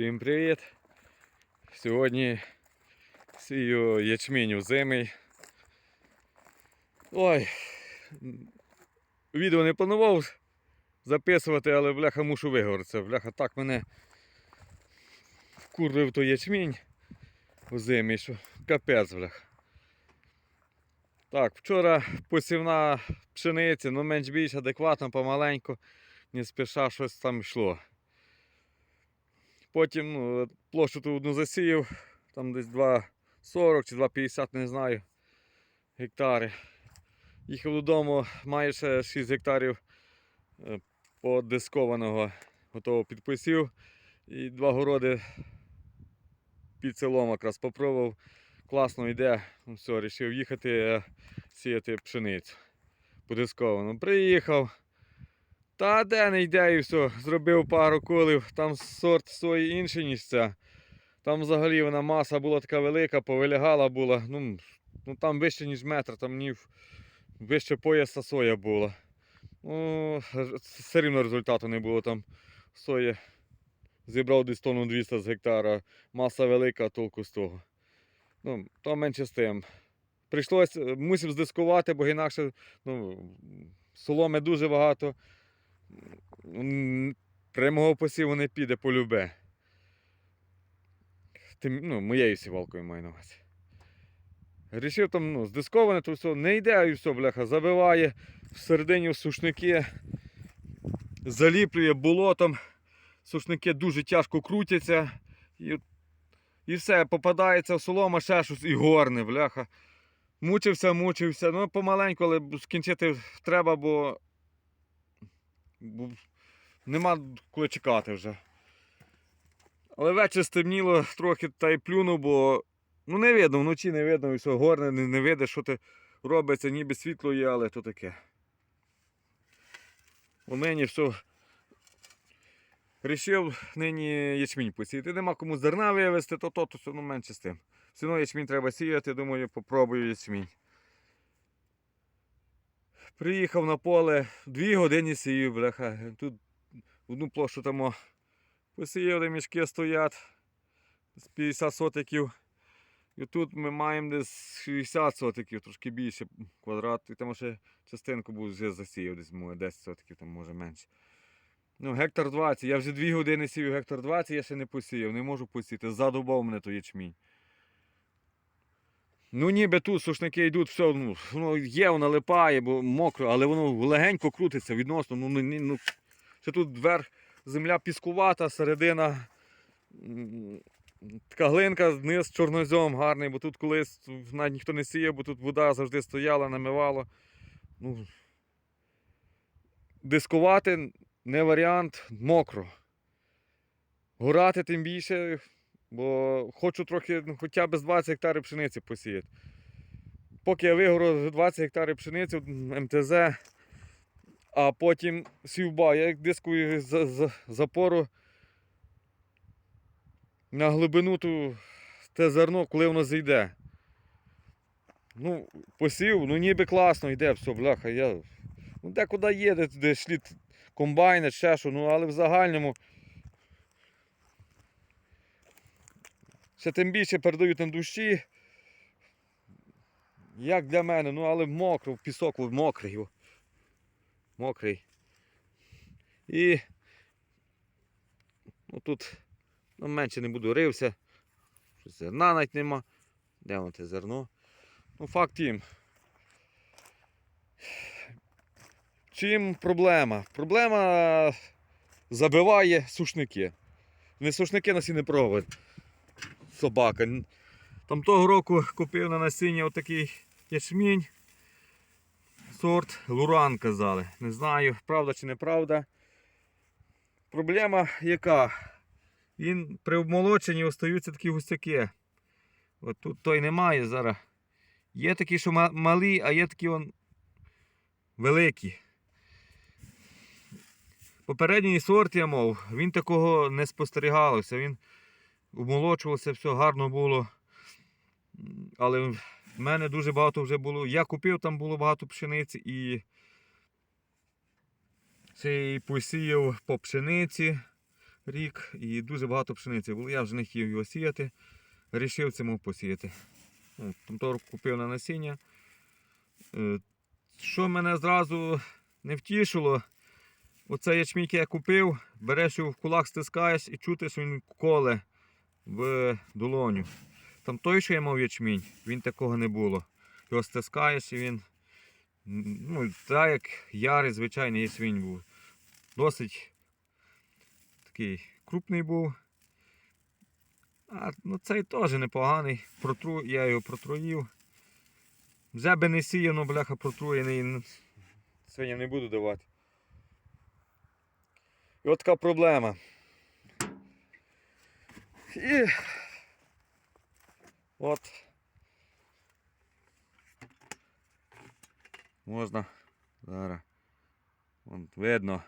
Всім привіт! Сьогодні сію ячмінь озимий. Ой, відео не планував записувати, але бляха мушу виговоритися. Бляха так мене вкурвив той ячмінь озимий, що капець бляха. Так, вчора посівна пшениця, ну менш більш адекватно, помаленьку, не спіша щось там йшло. Потім ну, площу ту одну засіяв, там десь 2,40 чи 2,50, не знаю, гектари. Їхав додому, має ще 6 гектарів е, подискованого, готово підписів. І два городи під селом якраз попробував. Класно йде. Ну, все, вирішив їхати е, сіяти пшеницю. Подисковану. Приїхав. Та де не йде і все. Зробив пару колів, там сорт сої інший, ніж ця. Там взагалі вона маса була така велика, повилягала була. Ну, ну там вище, ніж метр, там ні вище пояса соя була. Ну, все рівно результату не було там. Сої зібрав десь тонну 200 з гектара. Маса велика, толку з того. Ну, то менше з тим. Прийшлось, мусив здискувати, бо інакше ну, соломи дуже багато. Прямого посіву не піде полюбе. Тим, ну, моєю сівалкою маю на увазі. Рішив там, ну, здисковане, то все не йде і все, бляха, забиває всередині сушники, заліплює болотом, сушники дуже тяжко крутяться. І, і все, попадається в солома, ще щось і горне, бляха. Мучився, мучився. Ну, помаленьку, але скінчити треба, бо бо нема коли чекати вже. Але вечір стемніло трохи та й плюнув, бо ну не видно, вночі не видно, і все горне, не, не видно, що ти робиться, ніби світло є, але то таке. У мені все. Рішив нині ячмінь посіяти. Нема кому зерна вивезти, то то, то все ну, менше з тим. Все одно ячмінь треба сіяти, думаю, попробую ячмінь. Приїхав на поле, дві години сію, бляха. Тут одну площу там посіяв, де мішки стоять з 50 сотиків. І тут ми маємо десь 60 сотиків, трошки більше квадрат. І там ще частинку був вже засіяв, десь може 10 сотиків, там може менше. Ну, гектар 20. Я вже 2 години сію гектар 20, я ще не посіяв, не можу посіяти. Задубав мене той ячмінь. Ну, ніби тут сушники йдуть, все, ну, воно є, воно липає, бо мокро, але воно легенько крутиться відносно. Ну, ну, ні- ну, тут верх земля піскувата, середина така глинка, низ чорнозьом гарний, бо тут колись навіть ніхто не сіяв, бо тут вода завжди стояла, намивало. Ну, дискувати не варіант, мокро. Горати тим більше, бо хочу трохи, ну, хоча б з 20 гектарів пшениці посіяти. Поки я вигору 20 гектарів пшениці МТЗ, а потім сівба. Я дискую за, за, запору на глибину ту, те зерно, коли воно зійде. Ну, посів, ну ніби класно йде, все, бляха, я. Ну, декуди є, де, де шліт комбайни, ще що, ну але в загальному. Ще тим більше передають на душі. Як для мене, ну але мокро, пісок мокрий. Мокрий. І ну, тут ну, менше не буду рився. Зерна навіть нема. Де воно те зерно? Ну, факт тім. Чим проблема? Проблема забиває сушники. Не сушники на не пробують. Собака. Там того року купив на насіння отакий ячмінь. Сорт Луран казали. Не знаю, правда чи неправда. Проблема яка? Він при обмолоченні остаються такі густяки. От тут той немає зараз. Є такі, що ма- малі, а є такі он великі. Попередній сорт я мов, він такого не спостерігалося. Він обмолочувався, все гарно було. Але в мене дуже багато вже було. Я купив, там було багато пшениці і цей посіяв по пшениці рік і дуже багато пшениці було. Я вже не хотів його сіяти. Рішив цьому посіяти. Ну, купив на насіння. Е, Що мене зразу не втішило, оце ячмінь, який я купив, береш його в кулак, стискаєш і чути, що він коле в долоню. Там той, що я мав ячмінь, він такого не було. Його стискаєш і він. Ну, так як ярий звичайний ячмінь був. Досить такий крупний був. А ну, цей теж непоганий. Протру, я його протруїв. Вже би не сіяв, ну бляха протруєний. Свиням не буду давати. І от така проблема. І от можна зараз. Вон, видно.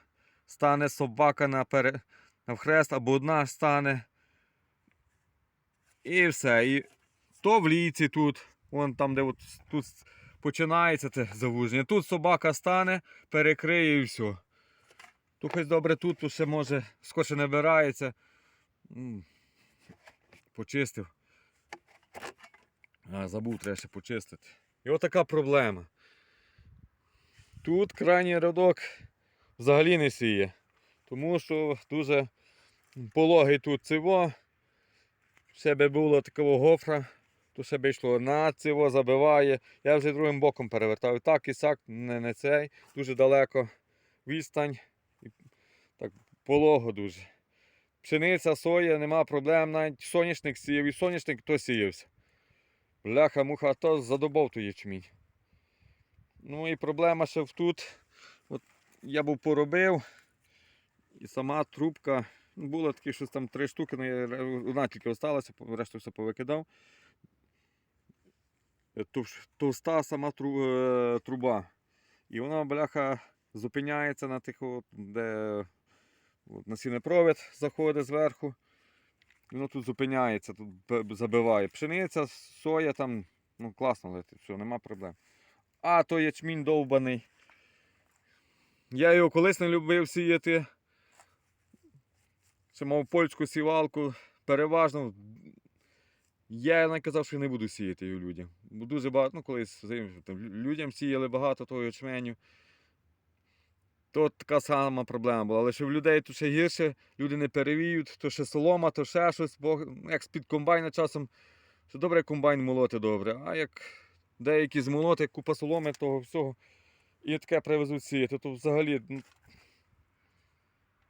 Стане собака на пере... навхрест, або одна стане. І все. І то в ліці тут, вон там, де от тут починається це завуження. Тут собака стане, перекриє і все. Тут хоч добре тут, ще може скорше набирається. Почистив. А, забув, треба ще почистити. І отака проблема. Тут крайній рядок взагалі не сіє. Тому що дуже пологий тут циво. Ще би було такого гофра, то ще би йшло на циво, забиває. Я вже другим боком перевертав. Так і сяк, не, не цей. Дуже далеко відстань. Так, полого дуже. Пшениця, соя, нема проблем. Навіть соняшник сіяв і соняшник то сіявся. Бляха, муха, то задобав той ячмінь. Ну і проблема ще в тут. От я був поробив, і сама трубка. ну, Було такі щось там три штуки, ну, я одна тільки осталася, решту все повикидав. Е, Товста сама е, труба. І вона, бляха, зупиняється на тих, от, де от, насіннепровід заходить зверху. Воно тут зупиняється, тут забиває. Пшениця, соя там, ну класно летить, все, нема проблем. А то ячмінь довбаний. Я його колись не любив сіяти. Ще мав польську сівалку. Переважно. Я не казав, що не буду сіяти його людям. Бо дуже багато, ну колись там, людям сіяли багато того ячменю. То така сама проблема була. Але що в людей тут ще гірше, люди не перевіють, то ще солома, то ще щось, бо ну, як з-під комбайна часом, що добре комбайн молоти добре. А як деякі змолоти, купа соломи, того всього. І таке привезуть сіяти, то взагалі.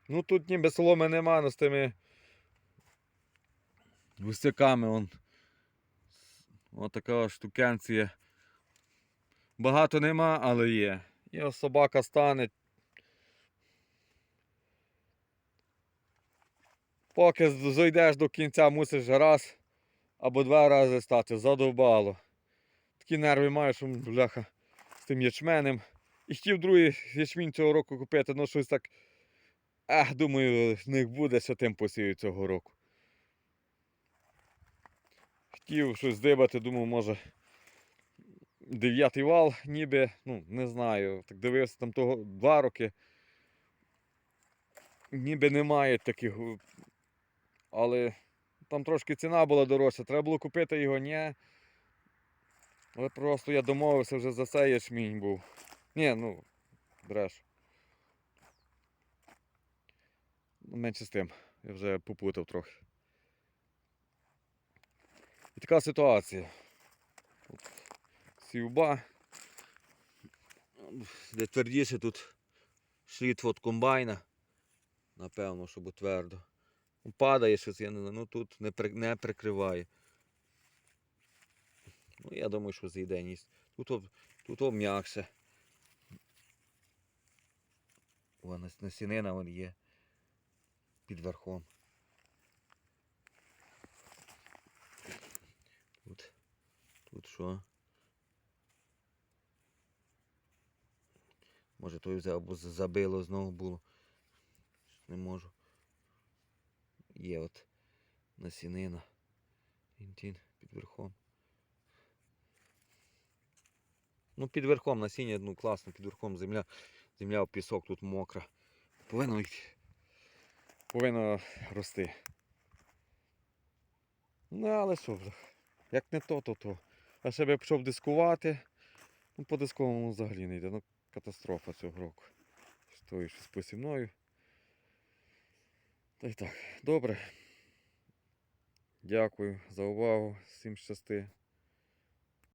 ну, тут ніби соломи нема, ну з тими гусяками он. Ось така штукенція. Багато нема, але є. І ось собака стане. Поки зайдеш до кінця, мусиш раз або два рази стати, задовбало. Такі нерви маю, що бляха з тим ячменем. І хотів другий ячмінь цього року купити, ну щось так. Ах, думаю, в них буде що тим посію цього року. Хотів щось дибати, думав, може. Дев'ятий вал, ніби, ну, не знаю. Так дивився там того два роки. Ніби немає таких. Але там трошки ціна була дорожча. Треба було купити його, ні. Але просто я домовився вже за цей ячмінь був. Ні, ну, бреш. Ну, Менше з тим, я вже попутав трохи. І така ситуація. От Сівба. Де твердіше тут шліт від комбайна. Напевно, щоб твердо. Падає щось, я не знаю, ну тут не, не прикриває. Ну, я думаю, що зійде ніс. Тут, о- тут о м'якше. Вон насінина вон є під верхом. Тут, тут що? Може той взяв або забило знову було. Не можу. Є от насінина. Інтін під верхом. Ну, під верхом насіння, ну класно, під верхом земля. Земля в пісок тут мокра. Повинно йти. повинно рости. Ну, але що, як не то, то то. А ще б пішов дискувати. Ну, по дисковому взагалі не йде. Ну, катастрофа цього року. Стою щось посівною. Та й так, добре. Дякую за увагу. Всім щасти.